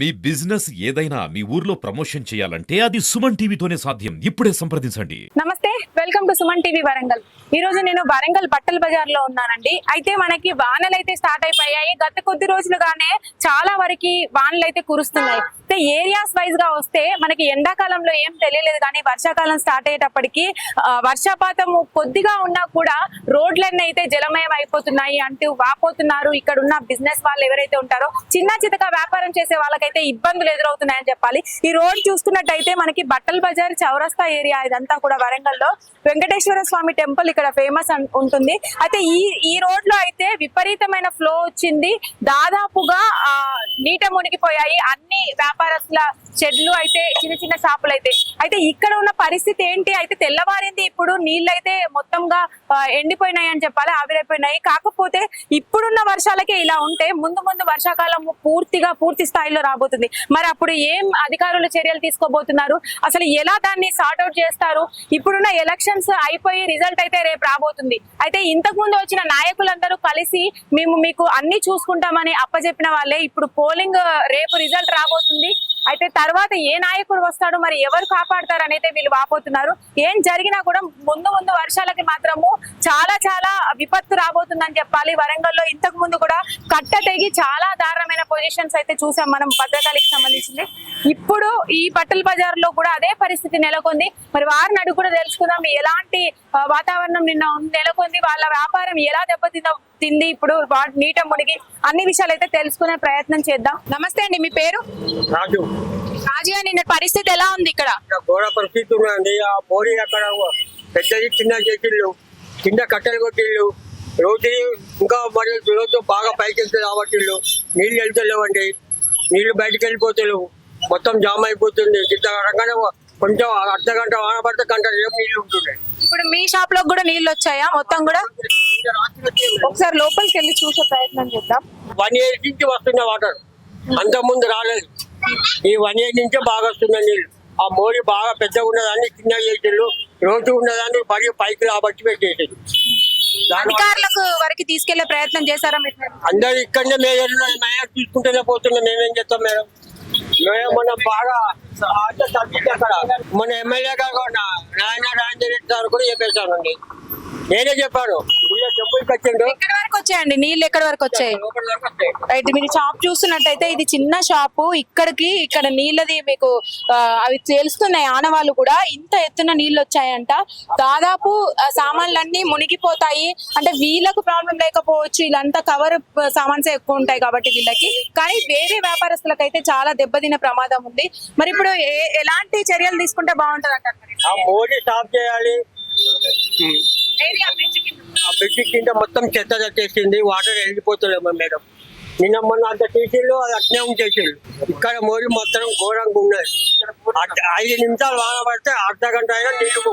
మీ business ఏదైనా మీ ఊర్లో promotion చేయాలంటే అది సుమన్ టీవీతోనే సాధ్యం. ఇప్పుడే సంప్రదించండి. నమస్తే welcome to Suman TV Warangal. ఈ రోజు నేను వరంగల్ బట్టల బజార్లో ఉన్నానండి. అయితే మనకి వానలు అయితే స్టార్ట్ అయిపోయాయి. గత కొద్ది రోజులుగానే చాలా వరకు వానలు అయితే కురుస్తున్నాయి. ఏరియాస్ వైజ్గా వస్తే మనకి ఎండాకాలంలో ఏం తెలియలేదు కానీ వర్షాకాలం స్టార్ట్ అయ్యేటప్పటికి వర్షపాతం కొద్దిగా ఉన్నా కూడా రోడ్లన్నీ అయితే జలమయం అయిపోతున్నాయి అంటూ వాపోతున్నారు. ఇక్కడ ఉన్న బిజినెస్ వాళ్ళు ఎవరైతే ఉంటారో చిన్న చితక వ్యాపారం చేసే వాళ్ళకైతే ఇబ్బందులు ఎదురవుతున్నాయని చెప్పాలి. ఈ రోడ్ చూసుకున్నట్టయితే మనకి బట్టల బజార్ చౌరస్తా ఏరియా ఇదంతా కూడా వరంగల్లో వెంకటేశ్వర స్వామి టెంపుల్ ఇక్కడ ఫేమస్ ఉంటుంది. అయితే ఈ ఈ రోడ్లో అయితే విపరీతమైన ఫ్లో వచ్చింది. దాదాపుగా నీట మునిగిపోయాయి. అన్ని వ్యాపారస్తుల షెడ్లు అయితే చిన్న చిన్న షాపులు అయితే అయితే ఇక్కడ ఉన్న పరిస్థితి ఏంటి? అయితే తెల్లవారింది ఇప్పుడు నీళ్ళు అయితే మొత్తంగా ఎండిపోయినాయి అని చెప్పాలి ఆవిరైపోయినాయి. కాకపోతే ఇప్పుడున్న వర్షాలకే ఇలా ఉంటే ముందు ముందు వర్షాకాలం పూర్తిగా పూర్తి స్థాయిలో రాబోతుంది. మరి అప్పుడు ఏం అధికారులు చర్యలు తీసుకోబోతున్నారు? అసలు ఎలా దాన్ని సార్ట్ అవుట్ చేస్తారు? ఇప్పుడున్న ఎలక్షన్స్ అయిపోయి రిజల్ట్ అయితే రేపు రాబోతుంది. అయితే ఇంతకు ముందు వచ్చిన నాయకులందరూ కలిసి మేము మీకు అన్ని చూసుకుంటామని అప్పచెప్పిన వాళ్ళే. ఇప్పుడు పోలింగ్ రేపు రిజల్ట్ రాబోతుంది. అయితే తర్వాత ఏ నాయకుడు వస్తాడు? మరి ఎవరు కాపాడతారు అనేది వీళ్ళు వాపోతున్నారు. ఏం జరిగినా కూడా ముందు ముందు వర్షాలకి మాత్రము చాలా చాలా విపత్తు రాబోతుందని చెప్పాలి. వరంగల్లో ఇంతకు ముందు కూడా కట్ట తెగి చాలా దారుణమైన పొజిషన్స్ అయితే చూసాం మనం భద్రకాళికి సంబంధించింది. ఇప్పుడు ఈ పట్టల బజార్లో కూడా అదే పరిస్థితి నెలకొంది. మరి వారిని అడుగు కూడా తెలుసుకుందాం. ఎలాంటి వాతావరణం నిన్న నెలకొంది? వాళ్ళ వ్యాపారం ఎలా దెబ్బతిందో తింది? ఇప్పుడు వా- నీట మునిగి అన్ని విషయాలు అయితే తెలుసుకునే ప్రయత్నం చేద్దాం. నమస్తే అండి మీ పేరు? రాజు. రాజుగా నిన్న పరిస్థితి ఎలా ఉంది ఇక్కడ? ఘోర పరిస్థితి ఉన్నది ఆ మోడీ అక్కడ పెద్దది చిన్న చేసిళ్ళు కింద కట్టెలు కొట్టిళ్ళు రోజు ఇంకా మరి రోజు బాగా పైకి వెళ్తే రావట్టిళ్ళు నీళ్ళు వెళ్తలేవండి. నీళ్ళు బయటకు వెళ్ళిపోతలేవు. మొత్తం జామ్ అయిపోతుంది. ఇంత రకంగా కొంచెం అర్ధ గంట వాన పడితే గంట సేపు నీళ్ళు ఉంటున్నాయి ఇప్పుడు మీ షాప్లో కూడా నీళ్ళు వచ్చాయా? మొత్తం కూడా. ఒకసారి లోపలికి వెళ్ళి చూసే ప్రయత్నం చేద్దాం. వన్ ఇయర్ నుంచి వస్తున్న వాటర్. అంత ముందు రాలేదు. ఈ వన్ ఇయర్ నుంచే బాగా వస్తున్న నీళ్ళు. ఆ మోరి బాగా పెద్దగా ఉన్నదాన్ని చిన్న చేసిండు. రోజు ఉన్నదాన్ని పడి పైకి రాబట్టి పెట్టేసిండు. దానివల్ల అధికారులకు వరకు తీసుకెళ్ళే ప్రయత్నం చేశారా మీరు? అందరు ఇక్కడనే మేయర్ మేయర్ తీసుకుంటూనే పోతున్నాం. మేమేం చేస్తాం మేడం? మేము మన బాగా ఆట తగ్గింది అక్కడ. మన ఎమ్మెల్యే గారు కూడా నాయన రాజరెడ్డి గారు కూడా చెప్పేశానండి నేనే చెప్పాను. ఎక్కడి వరకు వచ్చాయండి? నీళ్ళు ఎక్కడి వరకు వచ్చాయి. రైట్ మీరు షాప్ చూస్తున్నట్టయితే ఇది చిన్న షాపు. ఇక్కడికి ఇక్కడ నీళ్ళది మీకు అవి తెలుస్తున్నాయి. ఆనవాళ్ళు కూడా ఇంత ఎత్తున నీళ్ళు వచ్చాయంట. దాదాపు సామాన్లన్నీ మునిగిపోతాయి. అంటే వీళ్ళకు ప్రాబ్లం లేకపోవచ్చు. వీళ్ళంతా కవర్ సామాన్స్ ఎక్కువ ఉంటాయి కాబట్టి వీళ్ళకి. కానీ వేరే వ్యాపారస్తులకు అయితే చాలా దెబ్బతినే ప్రమాదం ఉంది. మరి ఇప్పుడు ఎలాంటి చర్యలు తీసుకుంటే బాగుంటది అంటారు మోడీ స్టాప్ చేయాలి. ఆ బ్రిడ్జి కింద మొత్తం చెత్త తెచ్చేసింది వాటర్ వెళ్ళిపోతున్నాము మేడం. నిన్న మొన్న అంత తీసిళ్ళు అది అట్నే ఉంచేసిండు ఇక్కడ మోరి మొత్తం ఘోరంగా ఉన్నది. ఐదు నిమిషాలు వాన పడితే అర్ధ గంట అయినా నీళ్ళు.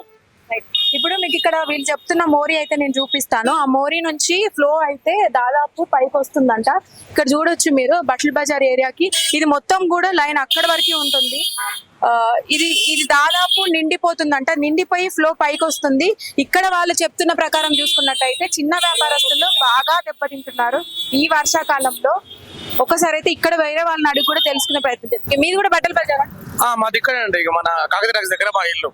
ఇప్పుడు మీకు ఇక్కడ వీళ్ళు చెప్తున్న మోరీ అయితే నేను చూపిస్తాను. ఆ మోరీ నుంచి ఫ్లో అయితే దాదాపు పైకి వస్తుందంట. ఇక్కడ చూడొచ్చు మీరు బట్ల బజార్ ఏరియాకి. ఇది మొత్తం కూడా లైన్ అక్కడ వరకు ఉంటుంది. ఇది ఇది దాదాపు నిండిపోతుందంట. నిండిపోయి ఫ్లో పైకి వస్తుంది ఇక్కడ వాళ్ళు చెప్తున్న ప్రకారం చూసుకున్నట్టయితే చిన్న వ్యాపారస్తులు బాగా దెబ్బతింటున్నారు ఈ వర్షాకాలంలో. ఒకసారి అయితే ఇక్కడ వేరే వాళ్ళని అడిగి కూడా తెలుసుకునే ప్రయత్నం చేస్తారు మీది కూడా బట్టల బజారా ఆ, మాది ఇక్కడే అండి. ఇక మన కాకతీయ దగ్గర మా ఇల్లు.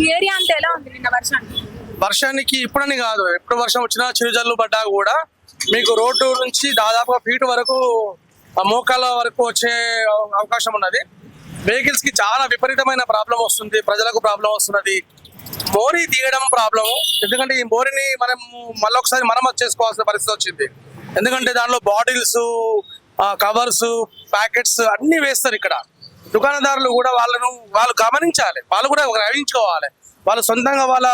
ఈ ఏరియా అంతా ఎలా ఉంది నిన్న వర్షానికి? వర్షానికి ఇప్పుడని కాదు. ఎప్పుడు వర్షం వచ్చినా చిరుజల్లు పడ్డా కూడా మీకు రోడ్డు నుంచి దాదాపుగా ఫీట్ వరకు మోకాల వరకు వచ్చే అవకాశం ఉన్నది. వెహికల్స్కి చాలా విపరీతమైన ప్రాబ్లం వస్తుంది ప్రజలకు ప్రాబ్లం వస్తున్నది. మోరీ తీయడం ప్రాబ్లం ఎందుకంటే ఈ మోరీని మనం మళ్ళొకసారి మరమ్మతు చేసుకోవాల్సిన పరిస్థితి వచ్చింది. ఎందుకంటే దానిలో బాటిల్స్ కవర్స్ ప్యాకెట్స్ అన్ని వేస్తారు ఇక్కడ. దుకాణదారులు కూడా వాళ్ళను వాళ్ళు గమనించాలి. వాళ్ళు కూడా గ్రహించుకోవాలి. వాళ్ళు సొంతంగా వాళ్ళ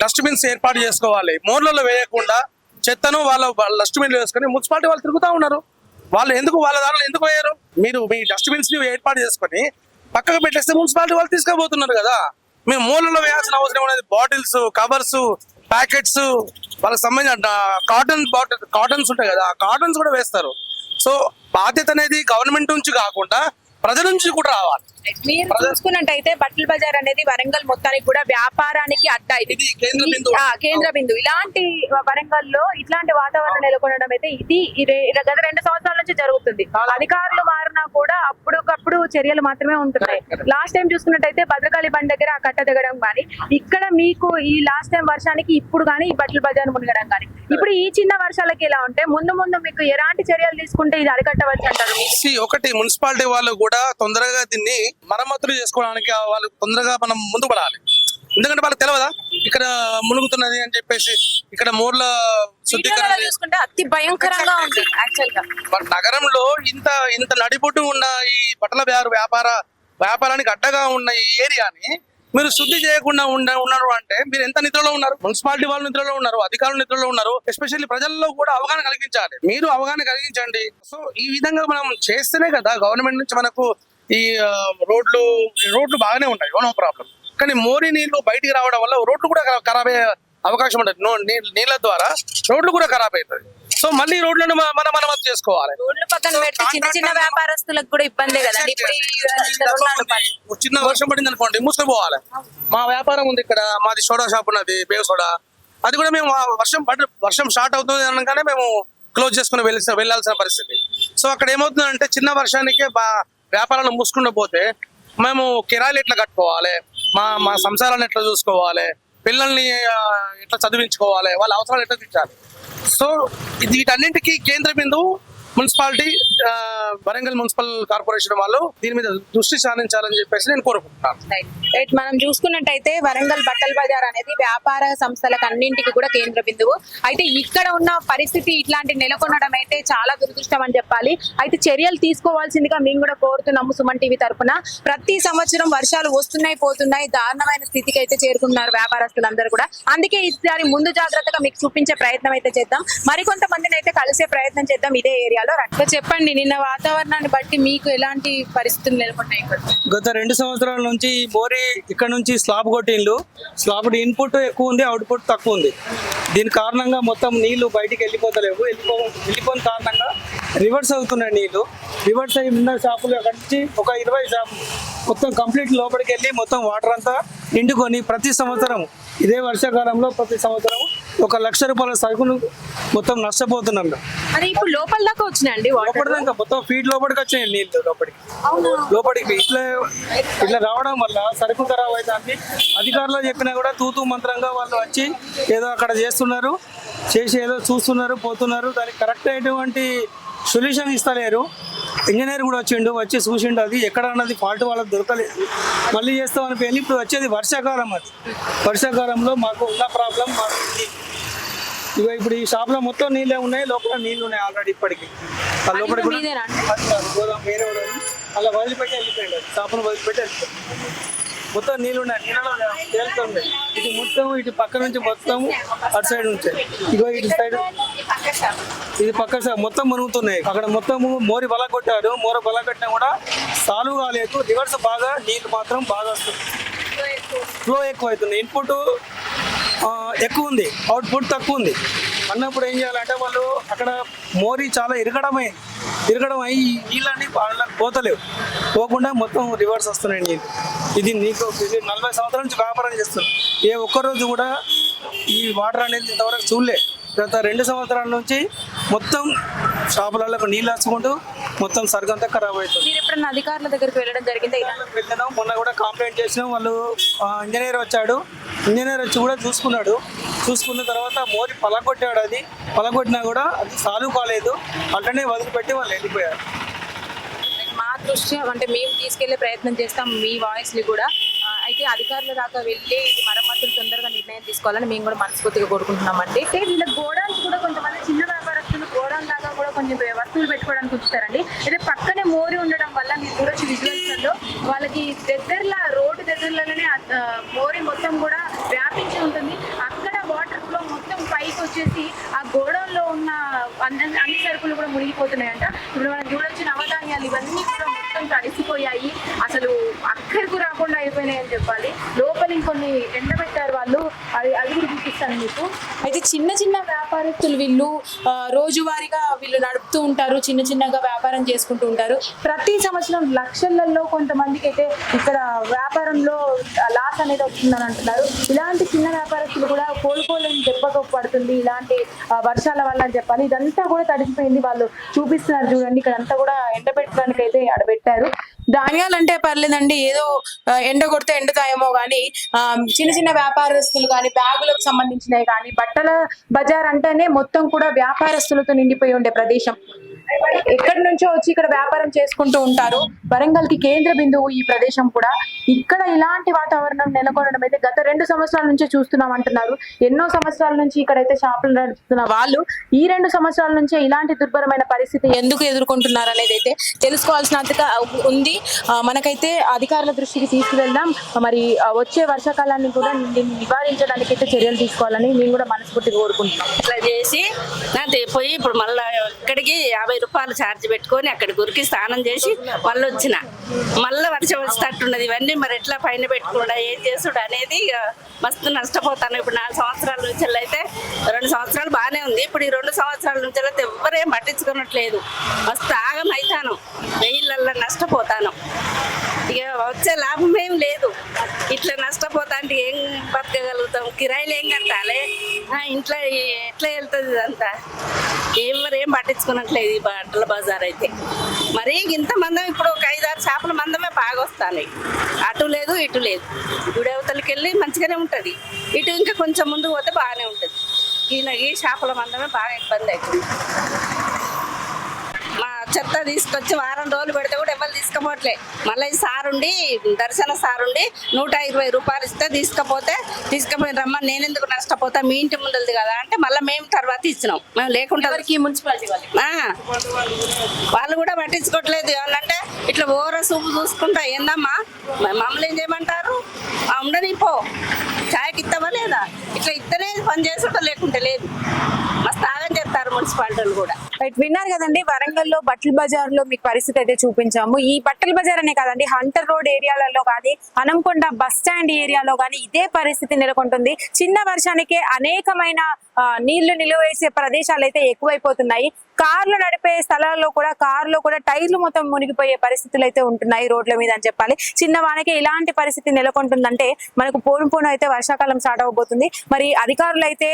డస్ట్బిన్స్ ఏర్పాటు చేసుకోవాలి. మోర్లలో వేయకుండా చెత్తను వాళ్ళ డస్ట్బిన్లు వేసుకొని మున్సిపాలిటీ వాళ్ళు తిరుగుతూ ఉన్నారు. వాళ్ళు ఎందుకు వాళ్ళ దానిలో ఎందుకు వేయరు మీరు మీ డస్ట్బిన్స్ని ఏర్పాటు చేసుకొని పక్కకు పెట్టేస్తే మున్సిపాలిటీ వాళ్ళు తీసుకుపోతున్నారు కదా. మేము మూలలో వేయాల్సిన అవసరం ఉన్నది బాటిల్స్ కవర్స్ ప్యాకెట్స్ వాళ్ళకి సంబంధించిన కాటన్ బాటిల్ కాటన్స్ ఉంటాయి కదా ఆ కాటన్స్ కూడా వేస్తారు. సో బాధ్యత అనేది గవర్నమెంట్ నుంచి కాకుండా ప్రజల నుంచి కూడా రావాలి. మీరు చూసుకున్నట్టయితే బట్టల బజార్ అనేది వరంగల్ మొత్తానికి కూడా వ్యాపారానికి అడ్డా ఇది. కేంద్ర బిందు ఇలాంటి వరంగల్లో ఇట్లాంటి వాతావరణం నెలకొనడం అయితే ఇది గత రెండు సంవత్సరాల నుంచి జరుగుతుంది. అధికారులు మారినా కూడా అప్పుడుకప్పుడు చర్యలు మాత్రమే ఉంటున్నాయి. లాస్ట్ టైం చూసుకున్నట్టయితే భద్రకాళి బండ్ దగ్గర ఆ కట్ట దిగడం కానీ ఇక్కడ మీకు ఈ లాస్ట్ టైం వర్షానికి ఇప్పుడు కానీ ఈ బట్టల బజార్ మునగడం కానీ ఇప్పుడు ఈ చిన్న వర్షాలకి ఎలా ఉంటే ముందు ముందు మీకు ఎలాంటి చర్యలు తీసుకుంటే ఇది అరికట్టవచ్చు అంటారు? ఒకటి మున్సిపాలిటీ వాళ్ళు కూడా తొందరగా దీన్ని మరమ్మతులు చేసుకోవడానికి వాళ్ళు తొందరగా మనం ముందు పడాలి ఎందుకంటే వాళ్ళకి తెలియదా ఇక్కడ మునుగుతున్నది అని చెప్పేసి ఇక్కడ మూర్ల శుద్ధీకరణ చూసుకుంటే అతి భయంకరంగా ఉంది యాక్చువల్గా. మరి నగరంలో ఇంత ఇంత నడిబొట్టు ఉన్న ఈ బట్టల వ్యాపార వ్యాపారానికి అడ్డగా ఉన్న ఈ ఏరియాని మీరు శుద్ధి చేయకుండా ఉండ ఉన్నారు అంటే మీరు ఎంత నిద్రలో ఉన్నారు? మున్సిపాలిటీ వాళ్ళు నిద్రలో ఉన్నారు అధికారులు నిద్రలో ఉన్నారు ఎస్పెషల్లీ ప్రజల్లో కూడా అవగాహన కలిగించాలి. మీరు అవగాహన కలిగించండి. సో ఈ విధంగా మనం చేస్తేనే కదా గవర్నమెంట్ నుంచి మనకు ఈ రోడ్లు ఈ రోడ్లు బాగానే ఉంటాయి. No problem. కానీ మోరీ నీళ్ళు బయటికి రావడం వల్ల రోడ్లు కూడా ఖరాబ్ అయ్యే అవకాశం ఉంటుంది. నీళ్ళ ద్వారా రోడ్లు కూడా ఖరాబ్ అవుతుంది సో మళ్ళీ రోడ్లను మనం మరమ్మతు చేసుకోవాలి. రోడ్ల పక్కన పెడితే చిన్న చిన్న వ్యాపారస్తులకు కూడా ఇబ్బందే కదండి. ఇప్పుడు పడి. చిన్న వర్షం పడింది అనుకోండి మూసుకుపోవాలి. మా వ్యాపారం ఉంది ఇక్కడ మాది సోడా షాప్ ఉన్నది బేవ్ సోడా. అది కూడా మేము వర్షం పడి వర్షం స్టార్ట్ అవుతుంది అనగానే మేము క్లోజ్ చేసుకుని వెళ్ళి వెళ్ళాల్సిన పరిస్థితి. సో అక్కడ ఏమవుతుందంటే చిన్న వర్షానికే బా వ్యాపారాలు మూసుకుంటూ పోతే మేము కిరాయిలు ఎట్లా కట్టుకోవాలి? మా మా సంసారాన్ని ఎట్లా చూసుకోవాలి? పిల్లల్ని ఎట్లా చదివించుకోవాలి? వాళ్ళ అవసరాలు ఎట్లా తీర్చాలి? సో ఇది వీటన్నింటికి కేంద్ర బిందువు మున్సిపాలిటీ ఆ, వరంగల్ మున్సిపల్ కార్పొరేషన్ వాళ్ళు దీని మీద దృష్టి సాధించాలని చెప్పేసి నేను కోరుకుంటున్నాను. మనం చూసుకున్నట్టయితే వరంగల్ బట్టల బజార్ అనేది వ్యాపార సంస్థలకు అన్నింటికి కూడా కేంద్ర బిందువు. అయితే ఇక్కడ ఉన్న పరిస్థితి ఇట్లాంటి నెలకొనడం అయితే చాలా దురదృష్టం అని చెప్పాలి. అయితే చర్యలు తీసుకోవాల్సిందిగా మేము కూడా కోరుతున్నాము సుమన్ టీవీ తరపున. ప్రతి సంవత్సరం వర్షాలు వస్తున్నాయి పోతున్నాయి దారుణమైన స్థితికి అయితే చేరుకున్నారు వ్యాపారస్తులందరూ కూడా. అందుకే ఈసారి ముందు జాగ్రత్తగా మీకు చూపించే ప్రయత్నం అయితే చేద్దాం. మరికొంతమందిని అయితే కలిసే ప్రయత్నం చేద్దాం ఇదే ఏరియాలో. రండి. సో చెప్పండి నిన్న వాతావరణాన్ని బట్టి మీకు ఎలాంటి పరిస్థితులు నెలకొన్నాయి ఇక్కడ? గత రెండు సంవత్సరాల నుంచి ఈ మోరీ ఇక్కడ నుంచి స్లాబ్ కొట్టిండ్లు. స్లాబ్ ఇన్పుట్ ఎక్కువ ఉంది అవుట్పుట్ తక్కువ ఉంది. దీని కారణంగా మొత్తం నీళ్ళు బయటికి వెళ్ళిపోతలేవు. వెళ్ళిపో వెళ్ళిపోయిన కారణంగా రివర్స్ అవుతున్నాయి నీళ్ళు. రివర్స్ అయ్యి ఉన్న షాపులు అక్కడి నుంచి ఒక ఇరవై షాపు మొత్తం కంప్లీట్ లోపలికి వెళ్ళి మొత్తం వాటర్ అంతా నిండుకొని ప్రతి సంవత్సరం ఇదే వర్షాకాలంలో ప్రతి సంవత్సరం ఒక లక్ష రూపాయల సరుకును మొత్తం నష్టపోతున్నాం. మేము. అది ఇప్పుడు లోపల దాకా వచ్చినాయండి వాటర్ దాకా మొత్తం ఫీట్ లోపలికి వచ్చినాయి నీళ్ళు లోపలికి. లోపలికి ఇట్లా ఇట్లా రావడం వల్ల సరుకు ఖరాబ్ అవుతుంది అధికారులు చెప్పినా కూడా తూతూ మంత్రంగా వాళ్ళు వచ్చి ఏదో అక్కడ చేస్తున్నారు చేసి ఏదో చూస్తున్నారు పోతున్నారు. దానికి కరెక్ట్ అయినటువంటి సొల్యూషన్ ఇస్తలేరు. ఇంజనీర్ కూడా వచ్చిండు వచ్చి చూసిండు అది. ఎక్కడ అన్నది ఫాల్ట్ వాళ్ళకి దొరకలేదు మళ్ళీ చేస్తామని వెళ్ళి ఇప్పుడు వచ్చేది వర్షాకాలం అది. వర్షాకాలంలో మాకు ఉన్న ప్రాబ్లం మాకు. ఇగో ఇప్పుడు ఈ షాప్లో మొత్తం నీళ్ళే ఉన్నాయి లోపల నీళ్ళు ఉన్నాయి ఆల్రెడీ ఇప్పటికి. ఆ లోపలికి కూడా వేరే. అలా వదిలిపెట్టి వెళ్ళిపోయాడు. షాపును వదిలిపెట్టి వెళ్ళిపోయాడు. మొత్తం నీళ్ళు ఉన్నాయి. నీళ్ళలో తేలుతుంది. ఇటు మొత్తం ఇటు పక్క నుంచి మొత్తం అటు సైడ్ ఉంటాయి ఇగో ఇటు సైడ్. ఇది పక్క సైడ్. మొత్తం మునుగుతున్నాయి. అక్కడ మొత్తం మోరి బల కొట్టారు మోర బల కొట్టినా కూడా సాల్వ్ కాలేదు. రివర్స్ బాగా నీళ్ళు మాత్రం బాగా వస్తుంది ఫ్లో ఎక్కువ అవుతుంది ఇన్పుట్ ఎక్కువ ఉంది. అవుట్పుట్ తక్కువ ఉంది. అన్నప్పుడు ఏం చేయాలంటే వాళ్ళు అక్కడ మోరీ చాలా ఇరగడమైంది ఇరగడం అయ్యి ఈ నీళ్ళని వాళ్ళకి పోతలేవు. పోకుండా మొత్తం రివర్స్ వస్తున్నాయి నీళ్ళు. ఇది నీకు ఇది నలభై సంవత్సరాల నుంచి వ్యాపారం చేస్తున్నాం ఏ ఒక్కరోజు కూడా ఈ వాటర్ అనేది ఇంతవరకు చూడలే. గత రెండు సంవత్సరాల నుంచి మొత్తం షాపులలో నీళ్ళు వచ్చుకుంటూ మొత్తం సరుకంతా ఖరాబ్ అవుతుంది. మీరు ఎప్పుడన్నా అధికారుల దగ్గరికి వెళ్ళడం జరిగిందా? వెళ్ళినాం. మొన్న కూడా కంప్లైంట్ చేసినాం. వాళ్ళు ఇంజనీర్ వచ్చాడు. ఇంజనీర్ వచ్చి కూడా చూసుకున్నాడు. చూసుకున్న తర్వాత మోరి పలగొట్టాడు అది. పలగొట్టినా కూడా అది సాల్వ్ కాలేదు. అట్లనే వదిలిపెట్టి వాళ్ళు వెళ్ళిపోయారు. మా దృష్ట్యా అంటే మేము తీసుకెళ్ళే ప్రయత్నం చేస్తాం మీ వాయిస్ని కూడా. అయితే అధికారుల దాకా వెళ్ళి ఇది మరమ్మతులు తొందరగా నిర్ణయం తీసుకోవాలని మేము కూడా మనస్ఫూర్తిగా కోరుకుంటున్నాం అండి అయితే వీళ్ళ గోడౌన్స్ కూడా కొంతమంది చిన్న వ్యాపారస్తులు గోడౌన్ దాకా కూడా కొంచెం వస్తువులు పెట్టుకోవడానికి ఉంచుతారండి. అయితే పక్కనే మోరి ఉండడం వల్ల మీరు చూడొచ్చు విజువల్స్లో వాళ్ళకి దగ్గరలో రోడ్డు దగ్గరలోనే మోరి మొత్తం కూడా వ్యాపించి ఉంటుంది. అక్కడ మొత్తం పైకి వచ్చేసి ఆ గోడౌన్లో ఉన్న అన్ని అన్ని సరుకులు కూడా మునిగిపోతున్నాయంట. ఇప్పుడు మనం చూడొచ్చు నవధాన్యాలు ఇవన్నీ కూడా మొత్తం తడిసిపోయాయి. అసలు అక్కడికి రాకుండా అయిపోయినాయి అని చెప్పాలి. లోపల ఇంకొన్ని ఎండబెట్టారు వాళ్ళు. అవి చూపిస్తాను మీకు. అయితే చిన్న చిన్న వ్యాపారస్తులు వీళ్ళు రోజువారీగా వీళ్ళు నడుపుతూ ఉంటారు చిన్న చిన్నగా వ్యాపారం చేసుకుంటూ ఉంటారు. ప్రతి సంవత్సరం లక్షలలో కొంతమందికి అయితే ఇక్కడ వ్యాపారంలో లాస్ అనేది వస్తుందని అంటున్నారు. ఇలాంటి చిన్న వ్యాపారస్తులు కూడా కోలుకోలేని దెబ్బకు పడుతుంది. ఇలాంటి వర్షాల వల్ల అని చెప్పాలి. ఇదంతా కూడా తడిసిపోయింది వాళ్ళు చూపిస్తున్నారు చూడండి. ఇక్కడ అంతా కూడా ఎండబెట్టడానికి అయితే ఆడబెట్టారు. ధాన్యాలు అంటే పర్లేదండి. ఏదో ఎండ కొడితే ఎండుతాయేమో కానీ ఆ, చిన్న చిన్న వ్యాపారస్తులు కానీ బ్యాగులకు సంబంధించినవి కానీ బట్టల బజార్ అంటేనే మొత్తం కూడా వ్యాపారస్తులతో నిండిపోయి ఉండే ప్రదేశం. ఎక్కడి నుంచో వచ్చి ఇక్కడ వ్యాపారం చేసుకుంటూ ఉంటారు. వరంగల్కి కేంద్ర బిందువు ఈ ప్రదేశం కూడా. ఇక్కడ ఇలాంటి వాతావరణం నెలకొనడం అయితే గత రెండు సంవత్సరాల నుంచే చూస్తున్నాం అంటున్నారు. ఎన్నో సంవత్సరాల నుంచి ఇక్కడైతే షాపులు నడుపుతున్న వాళ్ళు ఈ రెండు సంవత్సరాల నుంచే ఇలాంటి దుర్భరమైన పరిస్థితి ఎందుకు ఎదుర్కొంటున్నారు అనేది అయితే తెలుసుకోవాల్సిన ఉంది. మనకైతే అధికారుల దృష్టికి తీసుకువెళ్దాం. మరి వచ్చే వర్షాకాలాన్ని కూడా దీన్ని నివారించడానికి అయితే చర్యలు తీసుకోవాలని నేను కూడా మనస్ఫూర్తిగా కోరుకుంటున్నాను ఇట్లా చేసి పోయి ఇప్పుడు మళ్ళీ ఇక్కడికి యాభై రూపాయలు ఛార్జ్ పెట్టుకొని అక్కడి గురికి స్నానం చేసి మళ్ళీ వచ్చిన. మళ్ళీ వర్షం వచ్చేటట్టున్నది ఇవన్నీ మరి ఎట్లా పైన పెట్టుకుండా ఏం చేసుడు అనేది ఇక మస్తు నష్టపోతాను. ఇప్పుడు నాలుగు సంవత్సరాల నుంచి అయితే రెండు సంవత్సరాలు బాగానే ఉంది. ఇప్పుడు ఈ రెండు సంవత్సరాల నుంచి అయితే ఎవరేం పట్టించుకున్నట్లేదు మస్తు ఆగం అవుతాను వెయ్యిళ్ళల్లో నష్టపోతాను. ఇక వచ్చే లాభం ఏం లేదు. ఇట్లా నష్టపోతా అంటే ఏం బతకగలుగుతాం? కిరాయిలు ఏం కట్టాలి? ఇంట్లో ఎట్లా వెళ్తుంది ఇదంతా? ఎవరేం పట్టించుకున్నట్లేదు ఈ బట్టల బజార్ అయితే. మరి ఇంత మందం ఇప్పుడు ఒక ఐదారు చేపల మందమే బాగా వస్తాయి అటు లేదు ఇటు లేదు. గుడి అవతలకి వెళ్ళి మంచిగానే ఉంటుంది. ఇటు ఇంకా కొంచెం ముందు పోతే బాగానే ఉంటుంది. ఈయన ఈ చేపల మందమే బాగా ఇబ్బంది అవుతుంది. మా చెత్త తీసుకొచ్చి వారం రోజులు పెడితే కూడా ఎవరు తీసుకుపోవట్లే. మళ్ళీ సారుండి దర్శన సారుండి నూట ఇరవై రూపాయలు ఇస్తే తీసుకపోతే తీసుకుపోయి రమ్మని నేను ఎందుకు నష్టపోతా? మీ ఇంటి ముందలది కదా అంటే మళ్ళీ మేము తర్వాత ఇచ్చినాం. మేము లేకుండా మున్సిపాలిటీ వాళ్ళు కూడా పట్టించుకోవట్లేదు. ఏమన్నంటే ఇట్లా ఓర సూపు చూసుకుంటా ఏందమ్మా? మమ్మల్ని ఏం చేయమంటారు? ఆ, ఉండని పో. ఛాయకి ఇస్తావా లేదా? ఇట్లా ఇస్తేనే పని చేసుకుంటా లేకుంటే లేదు. మస్తు ఆగం చేస్తారు మున్సిపాలిటీలు కూడా. విన్నారు కదండి వరంగల్లో బట్టల బజార్లో మీకు పరిస్థితి అయితే చూపించాము. ఈ బట్టల బజార్ అనే కదండి హంటర్ రోడ్ ఏరియాలలో కానీ హనంకొండ బస్ స్టాండ్ ఏరియాలో కానీ ఇదే పరిస్థితి నెలకొంటుంది. చిన్న వర్షానికే అనేకమైన నీళ్ళు నిలువేసే ప్రదేశాలు అయితే ఎక్కువైపోతున్నాయి. కార్లు నడిపే స్థలాల్లో కూడా కార్లో కూడా టైర్లు మొత్తం మునిగిపోయే పరిస్థితులు అయితే ఉంటున్నాయి రోడ్ల మీద అని చెప్పాలి. చిన్న వానకే ఇలాంటి పరిస్థితి నెలకొంటుందంటే మనకు పోను పోను అయితే వర్షాకాలం స్టార్ట్ అవబోతుంది. మరి అధికారులు అయితే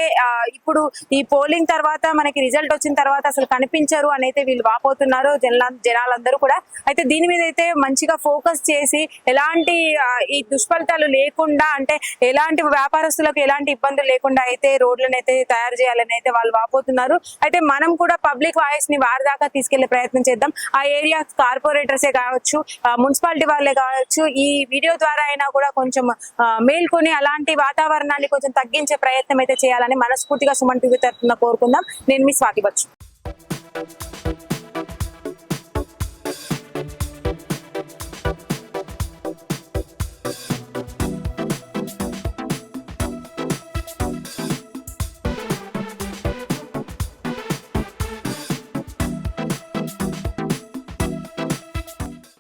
ఇప్పుడు ఈ పోలింగ్ తర్వాత మనకి రిజల్ట్ వచ్చిన తర్వాత అసలు కనిపించరు అని అయితే వీళ్ళు వాపోతున్నారు జన జనాలందరూ కూడా. అయితే దీని మీద అయితే మంచిగా ఫోకస్ చేసి ఎలాంటి ఈ దుష్ఫలితాలు లేకుండా అంటే ఎలాంటి వ్యాపారస్తులకు ఎలాంటి ఇబ్బందులు లేకుండా అయితే రోడ్లను అయితే తయారు చేయాలని అయితే వాళ్ళు వాపోతున్నారు. అయితే మనం కూడా పబ్లిక్ వాయిస్ని వారి దాకా తీసుకెళ్ళే ప్రయత్నం చేద్దాం. ఆ ఏరియా కార్పొరేటర్సే కావచ్చు మున్సిపాలిటీ వాళ్ళే కావచ్చు ఈ వీడియో ద్వారా అయినా కూడా కొంచెం మేల్కొని అలాంటి వాతావరణాన్ని కొంచెం తగ్గించే ప్రయత్నం అయితే చేయాలని మనస్ఫూర్తిగా సుమన్ టీవీ తరఫున కోరుకుందాం. నేను మీ స్వాతి బచ్చు.